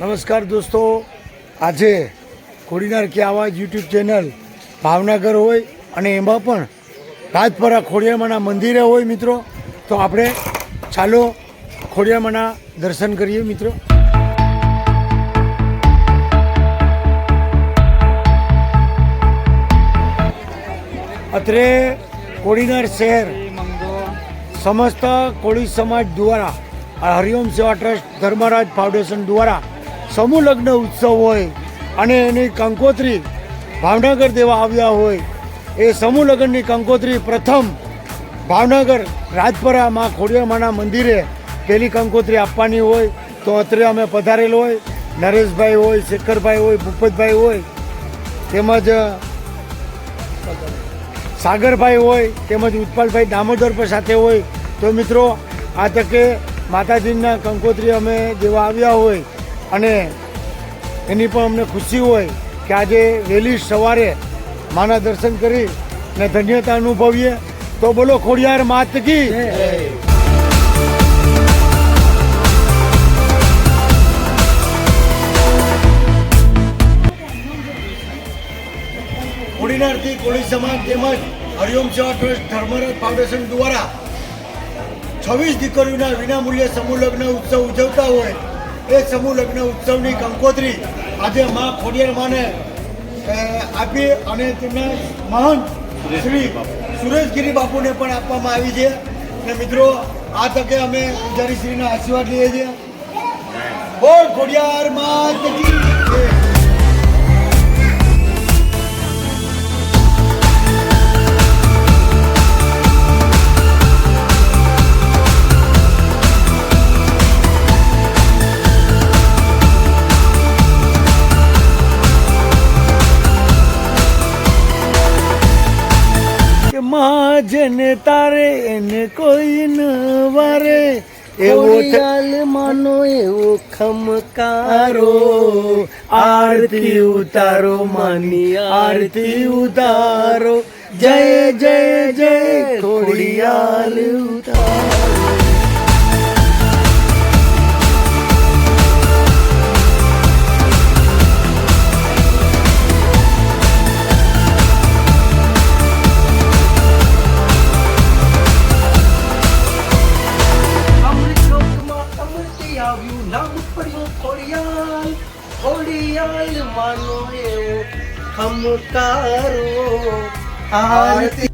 નમસ્કાર દોસ્તો. આજે ખોડીનાર કે આવાજ યુટ્યુબ ચેનલ ભાવનગર હોય અને એમાં પણ રાજપરા ખોડિયામાના મંદિરે હોય મિત્રો. તો આપણે ચાલો ખોડિયામાના દર્શન કરીએ મિત્રો. અત્રે કોડીનાર શહેર સમસ્ત કોળી સમાજ દ્વારા હરિઓમ સેવા ટ્રસ્ટ ધર્મરાજ ફાઉન્ડેશન દ્વારા સમૂહ લગ્ન ઉત્સવ હોય અને એની કંકોત્રી ભાવનગર દેવા આવ્યા હોય, એ સમૂહ લગ્નની કંકોત્રી પ્રથમ ભાવનગર રાજપરા માં ખોડિયામાના મંદિરે પેલી કંકોત્રી આપવાની હોય, તો અત્રે અમે પધારેલ હોય. નરેશભાઈ હોય, શેખરભાઈ હોય, ભૂપતભાઈ હોય, તેમજ સાગરભાઈ હોય, તેમજ ઉત્પલભાઈ દામોદર પર સાથે હોય. તો મિત્રો, આ તકે માતાજીના કંકોત્રી અમે જેવા આવ્યા હોય. અને એની પણ અમને ખુશી હોય કે આજે વહેલી સવારે માના દર્શન કરી ને ધન્યતા અનુભવીએ. તો બોલો, ખોડિયાર માત કી. કોડીનારથી કોળી સમાજ તેમજ હરિઓમ સેવા ટ્રસ્ટ ધર્મરાજ ફાઉન્ડેશન દ્વારા છવ્વીસ દીકરીઓના વિનામૂલ્યે સમૂહ લગ્ન ઉત્સવ ઉજવતા હોય એ સમૂહ લગ્ન ઉત્સવની કંકોત્રી આજે મા ખોડિયાર માને આપી અને તેમના મહંત શ્રી સુરેશગીરી બાપુને પણ આપવામાં આવી છે. અને મિત્રો, આ તકે અમે પૂજારી શ્રીના આશીર્વાદ લઈએ છીએ. બોલ ખોડિયાર માત એવો માનો એવો ખમકારો આરતી ઉતારો માની આરતી ઉતારો. જય જય જય ખોડિયાલ ઉતારો. ઘડિયાળ ખોડિયાલ માનો એવો ખમકારો આરતી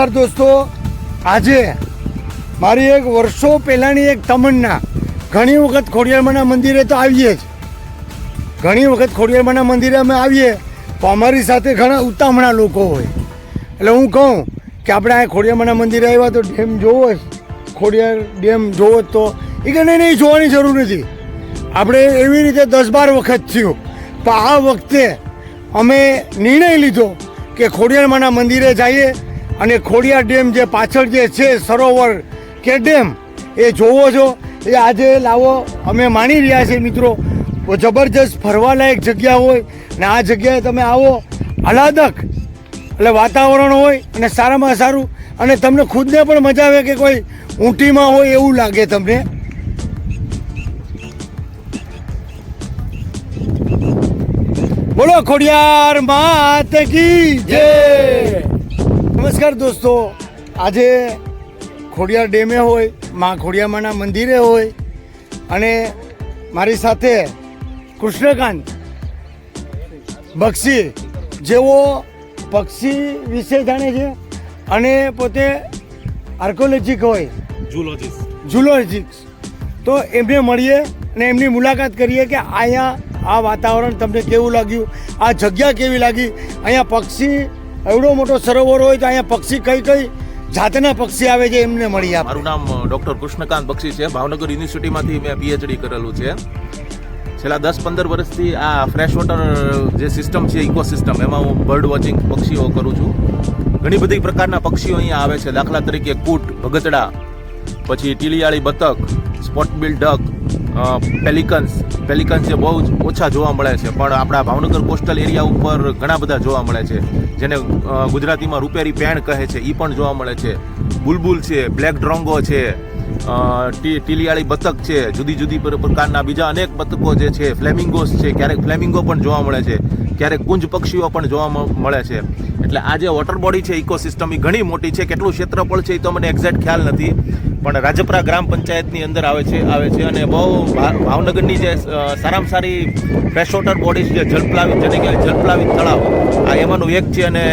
નમસ્કાર દોસ્તો. આજે મારી એક વર્ષો પહેલાંની એક તમન્ના. ઘણી વખત ખોડિયારમાંના મંદિરે તો આવીએ જ. ઘણી વખત ખોડિયારમાના મંદિરે અમે આવીએ, તો અમારી સાથે ઘણા ઉતામણા લોકો હોય. એટલે હું કહું કે આપણે આ ખોડિયારમાંના મંદિરે આવ્યા તો ડેમ જોવો જ. ખોડિયાર ડેમ જોવો જ તો. એ કે નહીં નહીં, જોવાની જરૂર નથી. આપણે એવી રીતે દસ બાર વખત થયું. તો આ વખતે અમે નિર્ણય લીધો કે ખોડિયારમાંના મંદિરે જઈએ. અને ખોડિયાર ડેમ જે પાછળ જે છે, સરોવર કે ડેમ, એ જોવો છો. એ આજે લાવો, અમે માણી રહ્યા છીએ મિત્રો. જબરજસ્ત ફરવાલાયક જગ્યા હોય ને આ જગ્યાએ તમે આવો. અલાદક એટલે વાતાવરણ હોય અને સારામાં સારું. અને તમને ખુદને પણ મજા આવે કે કોઈ ઊંટીમાં હોય એવું લાગે તમને. બોલો, ખોડિયાર માત કી જય! નમસ્કાર દોસ્તો. આજે ખોડિયાર ડેમે હોયમાં ખોડિયામાના મંદિરે હોય અને મારી સાથે કૃષ્ણકાંત બક્ષી જેઓ પક્ષી વિશે જાણે છે અને પોતે આર્કોલોજીક હોય. ઝુલોજીસ્ટ ઝુલોજીક્સ તો એમને મળીએ અને એમની મુલાકાત કરીએ કે અહીંયા આ વાતાવરણ તમને કેવું લાગ્યું આ જગ્યા કેવી લાગી અહીંયા પક્ષી એવડો મોટો સરોવર હોય તો અહીંયા પક્ષી કઈ કઈ જાતના પક્ષી આવે છે એમને મળી આપ. મારું નામ ડૉક્ટર કૃષ્ણકાંત બક્ષી છે. ભાવનગર યુનિવર્સિટીમાંથી મેં પીએચડી કરેલું છે. છેલ્લા દસ પંદર વર્ષથી આ ફ્રેશ વોટર જે સિસ્ટમ છે ઇકોસિસ્ટમ એમાં હું બર્ડ વોચિંગ પક્ષીઓ કરું છું. ઘણી બધી પ્રકારના પક્ષીઓ અહીંયા આવે છે. દાખલા તરીકે કૂટ, ભગતડા, પછી ટીલિયાળી બતક સ્પોટબિલ ડક પેલિકન્સ પેલિકન્સ જે બહુ જ ઓછા જોવા મળે છે, પણ આપણા ભાવનગર કોસ્ટલ એરિયા ઉપર ઘણા બધા જોવા મળે છે. જેને ગુજરાતીમાં રૂપેરી પેણ કહે છે એ પણ જોવા મળે છે. બુલબુલ છે, બ્લેક ડ્રોંગો છે ટીલિયાળી બતક છે, જુદી જુદી પ્રકારના બીજા અનેક બતકો જે છે, ફ્લેમિંગોસ છે, ક્યારેક ફ્લેમિંગો પણ જોવા મળે છે, ક્યારેક કુંજ પક્ષીઓ પણ જોવા મળે છે. એટલે આ જે વોટર બોડી છે ઇકોસિસ્ટમ એ ઘણી મોટી છે, કેટલું ક્ષેત્રફળ છે એ તો મને એક્ઝેક્ટ ખ્યાલ નથી. પણ રાજપરા ગ્રામ પંચાયતની અંદર આવે છે આવે છે અને બહુ ભાવનગરની જે સારામાં સારી ફ્રેશ વોટર બોડીઝ જે જલપ્લાવિત જેને કહેવાય જલપ્લાવિત તળાવ, આ એમાંનું એક છે અને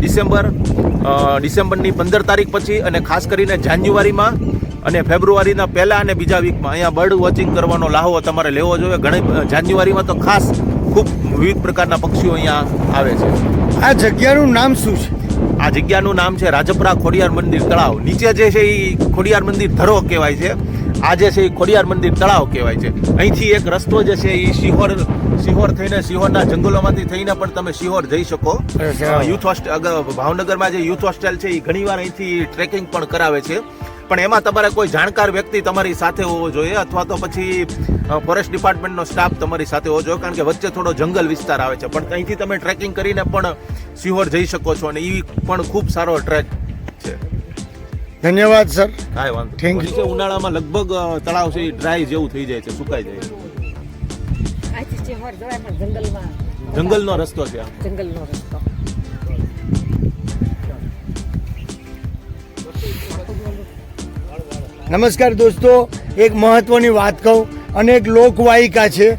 ડિસેમ્બર ડિસેમ્બરની પંદર તારીખ પછી અને ખાસ કરીને જાન્યુઆરીમાં અને ફેબ્રુઆરીના પહેલાં અને બીજા વીકમાં. અહીંયા બર્ડ વોચિંગ કરવાનો લાહો તમારે લેવો જોઈએ. ઘણી જાન્યુઆરીમાં તો ખાસ ખૂબ વિવિધ પ્રકારના પક્ષીઓ અહીંયા આવે છે. આ જગ્યાનું નામ શું છે? આ જગ્યાનું નામ છે રાજપરા ખોડિયાર મંદિર તળાવ. નીચે જે છે એ ખોડિયાર મંદિર ધરો કહેવાય છે. આ જે છે એ ખોડિયાર મંદિર તળાવ કહેવાય છે. અહીંથી એક રસ્તો જે છે એ સિહોર સિહોર થઈને સિહોરના જંગલોમાંથી થઈને પણ તમે સિહોર જઈ શકો. યુથ હોસ્ટેલ ભાવનગરમાં જે યુથ હોસ્ટેલ છે એ ઘણીવાર અહીંથી ટ્રેકિંગ પણ કરાવે છે. પણ એમાં તમારે કોઈ જાણકાર વ્યક્તિ તમારી સાથે હોવો જોઈએ અથવા તો પછી ફોરેસ્ટ ડિપાર્ટમેન્ટનો સ્ટાફ તમારી સાથે હોવો જોઈએ કારણ કે વચ્ચે થોડો જંગલ વિસ્તાર આવે છે. પણ અહીંથી તમે ટ્રેકિંગ કરીને પણ સિહોર જઈ શકો છો અને એ પણ ખૂબ સારો ટ્રેક છે. ધન્યવાદ સર. કાંઈ વાંધો થેન્ક યુ છે ઉનાળામાં લગભગ તળાવ છે ડ્રાય જેવું થઈ જાય છે સુકાઈ જાય. છે જંગલનો રસ્તો છે જંગલનો રસ્તો. નમસ્કાર દોસ્તો, એક મહત્વની વાત કહું અને એક લોકવાયિકા છે.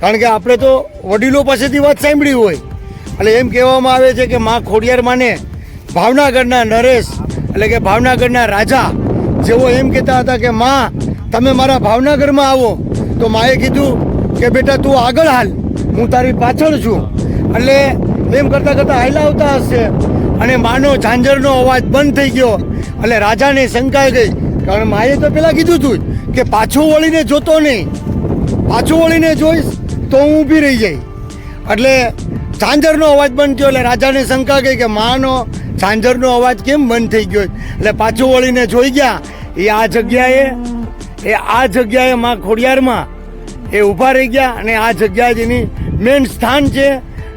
કારણ કે આપણે તો વડીલો પાસેથી વાત સાંભળી હોય. એટલે એમ કહેવામાં આવે છે કે માં ખોડિયાર માને ભાવનગરના નરેશ, એટલે કે ભાવનગરના રાજા જેઓ એમ કહેતા હતા કે, માં, તમે મારા ભાવનગરમાં આવો. તો માએ કીધું કે, બેટા, તું આગળ હાલ. હું તારી પાછળ છું. એટલે એમ કરતાં કરતાં હાલ્યા આવતા હશે. અને માનો ઝાંઝરનો અવાજ બંધ થઈ ગયો. એટલે રાજાને શંકાઈ ગઈ. કારણ માએ તો પેલા કીધું હતું કે પાછું વળીને જોતો નહીં. પાછું વળીને જોઈશ તો હું ઊભી રહી જઈ એટલે ઝાંઝરનો અવાજ બંધ થયો એટલે રાજાને શંકા ગઈ કે માનો ઝાંઝરનો અવાજ કેમ બંધ થઈ ગયો? એટલે પાછું વળીને જોઈ ગયા એ આ જગ્યાએ એ આ જગ્યાએ માં ખોડિયારમાં એ ઊભા રહી ગયા અને આ જગ્યા જેની મેન સ્થાન છે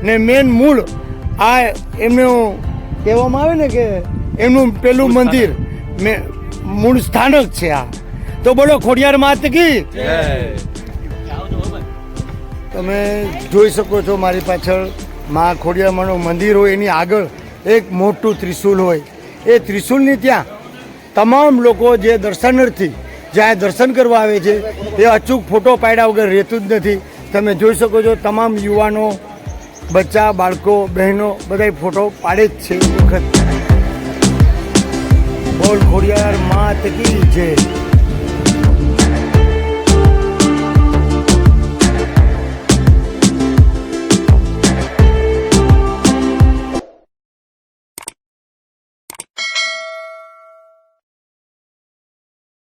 ને મેન મૂળ આ એમનું કહેવામાં આવે ને કે એમનું પેલું મંદિર મે- મૂળ સ્થાનક છે આ. તો બોલો, ખોડિયાર માત કી? તમે જોઈ શકો છો મારી પાછળમાં ખોડિયારમાંનું મંદિર હોય, એની આગળ એક મોટું ત્રિશુલ હોય. એ ત્રિશુલની ત્યાં તમામ લોકો જે દર્શનાર્થી જ્યાં દર્શન કરવા આવે છે, એ અચૂક ફોટો પાડ્યા વગર રહેતું જ નથી. તમે જોઈ શકો છો તમામ યુવાનો, બચ્ચા, બાળકો, બહેનો બધા ફોટો પાડે જ છે. વખત બોલ ખોડિયાર માત કી જય